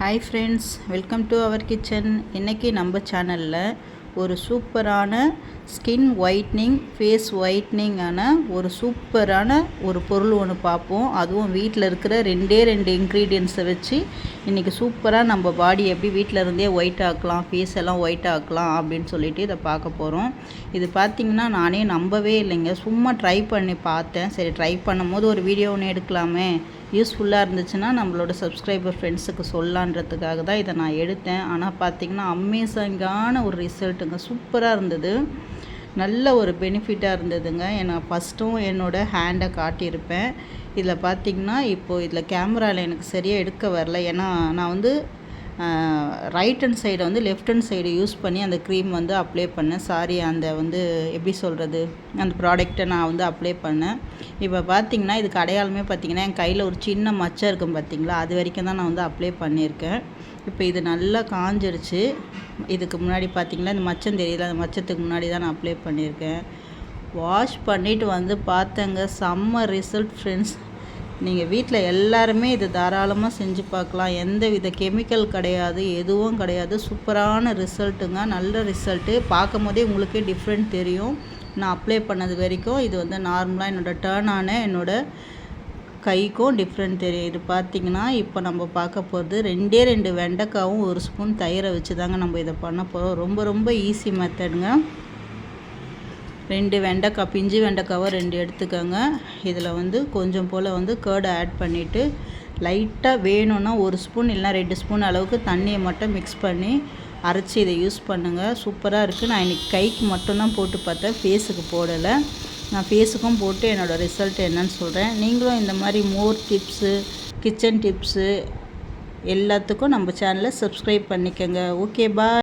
Hi friends welcome to our kitchen இன்றைக்கி நம்ம சேனலில் ஒரு சூப்பரான ஸ்கின் ஒயிட்னிங் ஃபேஸ் ஒயிட்னிங்கான ஒரு சூப்பரான ஒரு பொருள் ஒன்று பார்ப்போம். அதுவும் வீட்டில் இருக்கிற ரெண்டே ரெண்டு இன்க்ரீடியன்ஸை வச்சு இன்றைக்கி சூப்பராக நம்ம பாடி எப்படி வீட்டில் இருந்தே ஒயிட் ஆக்கலாம் ஃபேஸ் எல்லாம் ஒயிட் ஆக்கலாம் அப்படின்னு சொல்லிட்டு இதை பார்க்க போகிறோம் இது பார்த்திங்கன்னா நானே நம்பவே இல்லைங்க. சும்மா ட்ரை பண்ணி பார்த்தேன். சரி ட்ரை பண்ணும்போது ஒரு வீடியோ ஒன்று எடுக்கலாமே. யூஸ்ஃபுல்லாக இருந்துச்சுன்னா நம்மளோட சப்ஸ்கிரைபர் ஃப்ரெண்ட்ஸுக்கு சொல்லலான்றதுக்காக தான் இதை நான் எடுத்தேன். ஆனால் பார்த்திங்கன்னா அமேசிங்கான ஒரு ரிசல்ட்டுங்க சூப்பராக இருந்தது. நல்ல ஒரு பெனிஃபிட்டாக இருந்ததுங்க. நான் ஃபஸ்ட்டும் என்னோடய ஹேண்டை காட்டியிருப்பேன். இதில் பார்த்திங்கன்னா இப்போது இதில் கேமராவில் எனக்கு சரியாக எடுக்க வரல. ஏன்னா நான் வந்து ரைட் ஹண்ட் சைடை வந்து லெஃப்ட் ஹண்ட் சைடு யூஸ் பண்ணி அந்த க்ரீம் வந்து அப்ளை பண்ணேன். சாரி அந்த வந்து எப்படி சொல்கிறது அந்த ப்ராடக்டை நான் வந்து அப்ளை பண்ணேன். இப்போ பார்த்தீங்கன்னா இதுக்கு அடையாளமே பார்த்தீங்கன்னா என் கையில் ஒரு சின்ன மச்சம் இருக்கும் பார்த்தீங்களா அது வரைக்கும் தான் நான் வந்து அப்ளை பண்ணியிருக்கேன். இப்போ இது நல்லா காஞ்சிருச்சு. இதுக்கு முன்னாடி பார்த்திங்கன்னா இந்த மச்சம் தெரியல. அந்த மச்சத்துக்கு முன்னாடி தான் நான் அப்ளை பண்ணியிருக்கேன். வாஷ் பண்ணிவிட்டு வந்து பார்த்தேங்க செம்ம ரிசல்ட் ஃப்ரெண்ட்ஸ் நீங்கள் வீட்டில் எல்லாருமே இது தாராளமாக செஞ்சு பார்க்கலாம். எந்த வித கெமிக்கல் கிடையாது எதுவும் கிடையாது. சூப்பரான ரிசல்ட்டுங்க. நல்ல ரிசல்ட்டு. பார்க்கும் போதே உங்களுக்கே டிஃப்ரெண்ட் தெரியும். நான் அப்ளை பண்ணது வரைக்கும் இது வந்து நார்மலாக என்னோடய டேர்ன் ஆன என்னோடய கைக்கும் டிஃப்ரெண்ட் தெரியும். இது பார்த்திங்கன்னா இப்போ நம்ம பார்க்க போகிறது ரெண்டே ரெண்டு வெண்டைக்காவும் ஒரு ஸ்பூன் தயிரை வச்சு தாங்க நம்ம இதை பண்ண போகிறோம் ரொம்ப ரொம்ப ஈஸி மெத்தடுங்க ரெண்டு வெண்டைக்காய் பிஞ்சு வெண்டைக்காவை ரெண்டு எடுத்துக்கோங்க. இதில் வந்து கொஞ்சம் போல் வந்து கேர்டை ஆட் பண்ணிவிட்டு லைட்டாக வேணும்னா ஒரு ஸ்பூன் இல்லைனா ரெண்டு ஸ்பூன் அளவுக்கு தண்ணியை மட்டும் மிக்ஸ் பண்ணி அரைச்சி இதை யூஸ் பண்ணுங்கள் சூப்பராக இருக்குது நான் இன்றைக்கி கைக்கு மட்டும்தான் போட்டு பார்த்தேன். ஃபேஸுக்கு போடலை. நான் ஃபேஸுக்கும் போட்டு என்னோடய ரிசல்ட் என்னன்னு சொல்கிறேன் நீங்களும் இந்த மாதிரி மோர் டிப்ஸு கிச்சன் டிப்ஸு எல்லாத்துக்கும் நம்ம சேனலை சப்ஸ்கிரைப் பண்ணிக்கோங்க. Okay bye